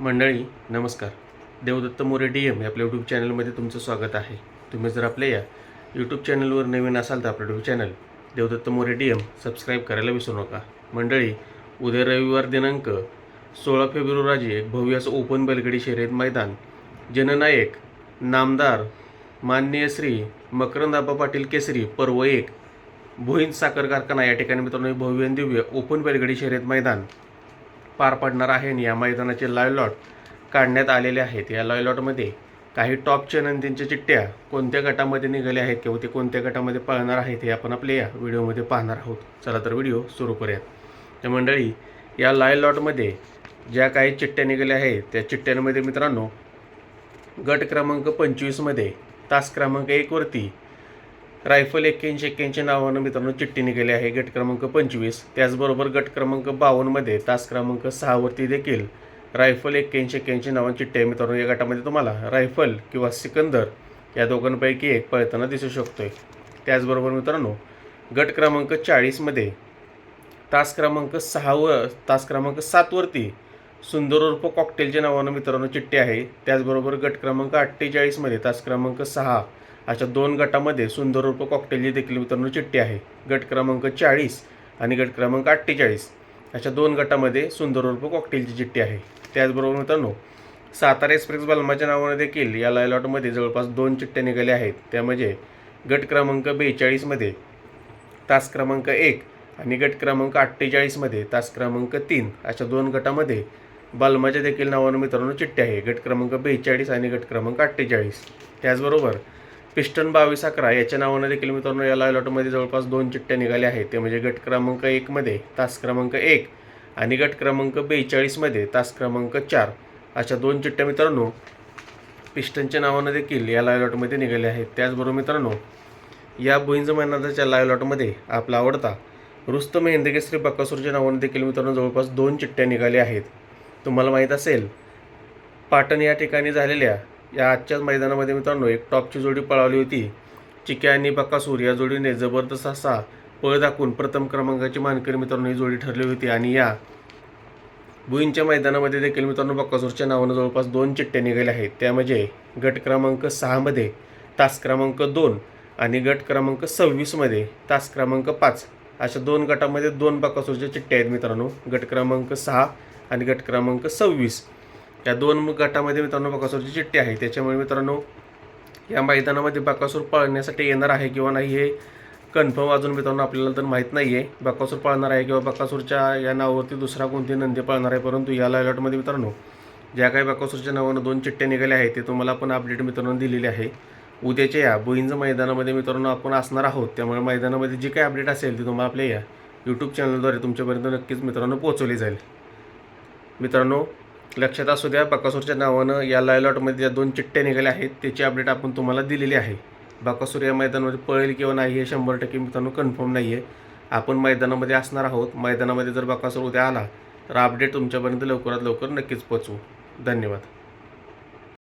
मंडळी नमस्कार. Devdatt More D M या आपल्या यूट्यूब चॅनलमध्ये तुमचं स्वागत आहे. तुम्ही जर आपल्या या यूट्यूब चॅनलवर नवीन असाल तर आपलं YouTube channel Devdatta More D M subscribe करायला विसरू नका. मंडळी उद्या रविवार दिनांक सोळा फेब्रुवारी रोजी एक भव्य असं ओपन बैलगडी शर्यत मैदान जननायक नामदार माननीय श्री मकरंदाबा पाटील केसरी पर्व एक भोईन साखर कारखाना या ठिकाणी मित्रांनो भव्य दिव्य ओपन बैलगडी शर्यत मैदान पार पडणार आहे. आणि या मैदानाचे लाईव्ह लॉट काढण्यात आलेले आहेत. या लॉयलॉटमध्ये लॉटमध्ये काही टॉपच्या नंदींच्या चिठ्ठ्या कोणत्या गटामध्ये निघाल्या आहेत किंवा ते कोणत्या गटामध्ये पळणार आहेत हे आपण आपल्या या व्हिडिओमध्ये पाहणार आहोत. चला तर व्हिडिओ सुरू करूयात. तर मंडळी या लाईव्ह लॉटमध्ये ज्या काही चिठ्ठ्या निघाल्या आहेत त्या चिठ्ठ्यांमध्ये मित्रांनो गट क्रमांक पंचवीसमध्ये तास क्रमांक एकवरती रायफल एक्क्याऐंशी एक्क्याऐंशी नावानं मित्रांनो चिठ्ठी निघाली आहे. गट क्रमांक पंचवीस. त्याचबरोबर गट क्रमांक बावन्नमध्ये तास क्रमांक सहावरती देखील रायफल एक्क्याऐंशी एक्क्याऐंशी नावानं चिठ्ठी आहे मित्रांनो. या गटामध्ये तुम्हाला रायफल किंवा सिकंदर या दोघांपैकी एक पळताना दिसू शकतोय. त्याचबरोबर मित्रांनो गट क्रमांक चाळीसमध्ये तास क्रमांक सहावर तास क्रमांक सातवरती सुंदर उर्फ कॉकटेलच्या नावानं मित्रांनो चिठ्ठी आहे. त्याचबरोबर गट क्रमांक अठ्ठेचाळीसमध्ये तास क्रमांक सहा अशा दोन गटामध्ये सुंदर उर्फ कॉकटेलची देखील मित्रांनो चिठ्ठी आहे. गट क्रमांक चाळीस आणि गट क्रमांक अठ्ठेचाळीस अशा दोन गटामध्ये सुंदर उर्फ कॉकटेलची चिठ्ठी आहे. त्याचबरोबर मित्रांनो सातारा एक्सप्रेस बलमाच्या नावानं देखील या लायलॉटमध्ये जवळपास दोन चिठ्ठ्या निघाल्या आहेत. त्यामध्ये म्हणजे गट क्रमांक बेचाळीसमध्ये तास क्रमांक एक आणि गट क्रमांक अठ्ठेचाळीसमध्ये तास क्रमांक तीन अशा दोन गटामध्ये बालमाच्या देखील नावानं मित्रांनो चिठ्ठी आहे. गट क्रमांक बेचाळीस आणि गट क्रमांक अठ्ठेचाळीस. त्याचबरोबर पिस्टन बावीस अकरा याच्या नावानं देखील मित्रांनो या लॉटमध्ये जवळपास दोन चिठ्ठ्या निघाल्या आहेत. ते म्हणजे गट क्रमांक एकमध्ये तास क्रमांक एक आणि गट क्रमांक बेचाळीसमध्ये तास क्रमांक चार. अशा दोन चिठ्ठ्या मित्रांनो पिस्टनच्या नावानं देखील या लॉटमध्ये निघाल्या आहेत. त्याचबरोबर मित्रांनो या बुईंज मैनाच्या लायलॉटमध्ये लॉटमध्ये आपला आवडता रुस्तम श्री बकासूरच्या नावानं देखील मित्रांनो जवळपास दोन चिठ्ठ्या निघाल्या आहेत. तुम्हाला माहीत असेल पाटण या ठिकाणी झालेल्या या आजच्याच मैदानामध्ये मित्रांनो एक टॉपची जोडी पळावली होती. चिक्या आणि बकासूर या जोडीने जबरदस्त असा पळ दाखवून प्रथम क्रमांकाची मानकरी मित्रांनो ही जोडी ठरली होती. आणि या बुईंच्या मैदानामध्ये देखील मित्रांनो बक्कासूरच्या नावानं जवळपास दोन चिठ्ठ्या निघाल्या आहेत. त्यामध्ये गट क्रमांक सहामध्ये तास क्रमांक दोन आणि गट क्रमांक सव्वीसमध्ये तास क्रमांक पाच. अशा दोन गटामध्ये दोन बक्कासूरच्या चिठ्ठ्या आहेत मित्रांनो. गट क्रमांक सहा आणि गट क्रमांक सव्वीस. या दोन गटामध्ये मित्रांनो बकासूरची चिठ्ठी आहे. त्याच्यामुळे मित्रांनो या मैदानामध्ये बकासूर पळण्यासाठी येणार आहे किंवा नाही हे कन्फर्म अजून मित्रांनो आपल्याला तर माहीत नाही आहे बकासूर पाळणार आहे किंवा बकासूरच्या या नावावरती दुसरा कोणती नंदी पळणार आहे परंतु या लॉटमध्ये मित्रांनो ज्या काही बकासूरच्या नावानं दोन चिठ्ठ्या निघाल्या आहेत ते तुम्हाला आपण अपडेट मित्रांनो दिलेली आहे. उद्याच्या या बुईंज मैदानामध्ये मित्रांनो आपण असणार आहोत. त्यामुळे मैदानामध्ये जी काही अपडेट असेल ती तुम्हाला आपल्या या यूट्यूब चॅनलद्वारे तुमच्यापर्यंत नक्कीच मित्रांनो पोहोचवली जाईल. मित्रांनो लक्षात असू द्या बकासूरच्या नावानं या लायलॉटमध्ये ज्या दोन चिठ्ठ्या निघाल्या आहेत. त्याची अपडेट आपण तुम्हाला दिलेली आहे. बकासूर या मैदानामध्ये पळेल किंवा नाही हे शंभर टक्के मित्रांनो कन्फर्म नाही आहे आपण मैदानामध्ये असणार आहोत. मैदानामध्ये जर बकासूर उद्या आला तर अपडेट तुमच्यापर्यंत लवकरात लवकर नक्कीच पोचवू धन्यवाद.